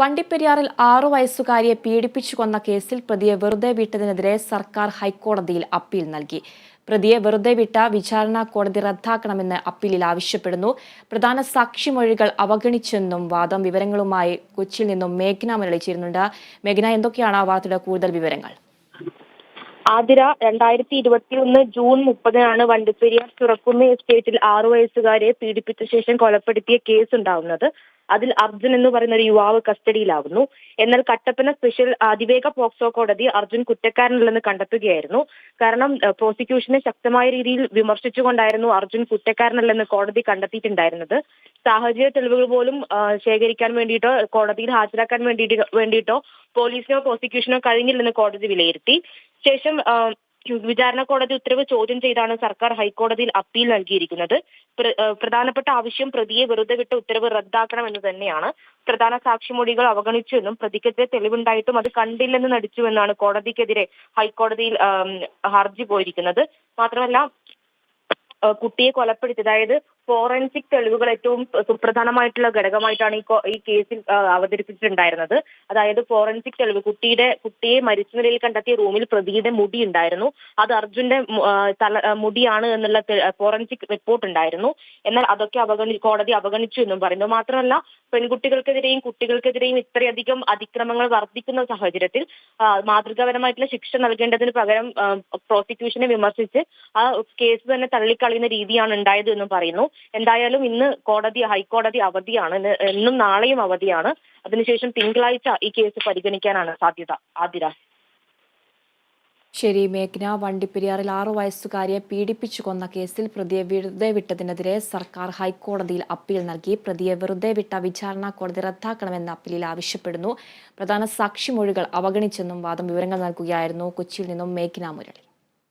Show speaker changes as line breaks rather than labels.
വണ്ടിപ്പെരിയാറിൽ ആറു വയസ്സുകാരിയെ പീഡിപ്പിച്ചു കൊന്ന കേസിൽ പ്രതിയെ വെറുതെ വിട്ടതിനെതിരെ സർക്കാർ ഹൈക്കോടതിയിൽ അപ്പീൽ നൽകി. പ്രതിയെ വെറുതെ വിട്ട വിചാരണ കോടതി റദ്ദാക്കണമെന്ന് അപ്പീലിൽ ആവശ്യപ്പെടുന്നു. പ്രധാന സാക്ഷിമൊഴികൾ അവഗണിച്ചെന്നും വാദം വിവരങ്ങളുമായി കൊച്ചിയിൽ നിന്നും മേഘ്ന മുരളിച്ചിരുന്നുണ്ട്. മേഘന എന്തൊക്കെയാണ് ആ വാർത്തയുടെ കൂടുതൽ വിവരങ്ങൾ?
ആതിര രണ്ടായിരത്തി ഇരുപത്തിയൊന്ന് ജൂൺ മുപ്പതിനാണ് വണ്ടിപ്പെരിയാർ തുറക്കുന്ന എസ്റ്റേറ്റിൽ ആറു വയസ്സുകാരെ പീഡിപ്പിച്ച ശേഷം കൊലപ്പെടുത്തിയ കേസ് ഉണ്ടാവുന്നത് അതിൽ അർജുൻ എന്ന് പറയുന്ന ഒരു യുവാവ് കസ്റ്റഡിയിലാവുന്നു. എന്നാൽ കട്ടപ്പന സ്പെഷ്യൽ അതിവേഗ പോക്സോ കോടതി അർജുൻ കുറ്റക്കാരനല്ലെന്ന് കണ്ടെത്തുകയായിരുന്നു. കാരണം പ്രോസിക്യൂഷനെ ശക്തമായ രീതിയിൽ വിമർശിച്ചുകൊണ്ടായിരുന്നു അർജുൻ കുറ്റക്കാരനല്ലെന്ന് കോടതി കണ്ടെത്തിയിട്ടുണ്ടായിരുന്നത്. സാഹചര്യ തെളിവുകൾ പോലും ശേഖരിക്കാൻ വേണ്ടിയിട്ടോ കോടതിയിൽ ഹാജരാക്കാൻ വേണ്ടിയിട്ട് വേണ്ടിയിട്ടോ പോലീസിനോ പ്രോസിക്യൂഷനോ കഴിഞ്ഞില്ലെന്ന് കോടതി വിലയിരുത്തി. ശേഷം വിചാരണ കോടതി ഉത്തരവ് ചോദ്യം ചെയ്താണ് സർക്കാർ ഹൈക്കോടതിയിൽ അപ്പീൽ നൽകിയിരിക്കുന്നത്. പ്ര- പ്രധാനപ്പെട്ട ആവശ്യം പ്രതിയെ വെറുതെ വിട്ട ഉത്തരവ് റദ്ദാക്കണം എന്ന് തന്നെയാണ്. പ്രധാന സാക്ഷിമൊഴികൾ അവഗണിച്ചുവെന്നും പ്രതിക്കെതിരെ തെളിവുണ്ടായിട്ടും അത് കണ്ടില്ലെന്ന് നടിച്ചുവെന്നാണ് കോടതിക്കെതിരെ ഹൈക്കോടതിയിൽ ഹർജി പോയിരിക്കുന്നത്. മാത്രമല്ല കുട്ടിയെ കൊലപ്പെടുത്തി അതായത് ഫോറൻസിക് തെളിവുകൾ ഏറ്റവും സുപ്രധാനമായിട്ടുള്ള ഘടകമായിട്ടാണ് ഈ ഈ കേസിൽ അവതരിപ്പിച്ചിട്ടുണ്ടായിരുന്നത്. അതായത് ഫോറൻസിക് തെളിവ് കുട്ടിയുടെ കുട്ടിയെ മരിച്ച നിലയിൽ കണ്ടെത്തിയ റൂമിൽ പ്രതിയുടെ മുടി ഉണ്ടായിരുന്നു അത് അർജുന്റെ തല മുടിയാണ് എന്നുള്ള ഫോറൻസിക് റിപ്പോർട്ട് ഉണ്ടായിരുന്നു. എന്നാൽ അതൊക്കെ അവഗണി കോടതി അവഗണിച്ചു എന്നും പറയുന്നു. മാത്രമല്ല പെൺകുട്ടികൾക്കെതിരെയും കുട്ടികൾക്കെതിരെയും ഇത്രയധികം അതിക്രമങ്ങൾ വർദ്ധിക്കുന്ന സാഹചര്യത്തിൽ മാതൃകാപരമായിട്ടുള്ള ശിക്ഷ നൽകേണ്ടതിന് പകരം പ്രോസിക്യൂഷനെ വിമർശിച്ച് ആ കേസ് തന്നെ തള്ളിക്കളയുന്ന രീതിയാണ് ഉണ്ടായത് എന്നും പറയുന്നു. എന്തായാലും ഇന്ന് കോടതി ഹൈക്കോടതി അവധിയാണ്. എന്നും നാളെയും അവധിയാണ്. അതിനുശേഷം തിങ്കളാഴ്ച ഈ കേസ് പരിഗണിക്കാനാണ് സാധ്യത. ആതിര.
ശരി മേഘ്ന. വണ്ടിപ്പെരിയാറിൽ ആറു വയസ്സുകാരിയെ പീഡിപ്പിച്ചു കൊന്ന കേസിൽ പ്രതിയെ വെറുതെ വിട്ടതിനെതിരെ സർക്കാർ ഹൈക്കോടതിയിൽ അപ്പീൽ നൽകി. പ്രതിയെ വെറുതെ വിട്ട വിചാരണ കോടതി റദ്ദാക്കണമെന്ന അപ്പീലിൽ ആവശ്യപ്പെടുന്നു. പ്രധാന സാക്ഷിമൊഴികൾ അവഗണിച്ചെന്നും വാദം വിവരങ്ങൾ നൽകുകയായിരുന്നു. കൊച്ചിയിൽ നിന്നും മേഘ്ന മുരളി.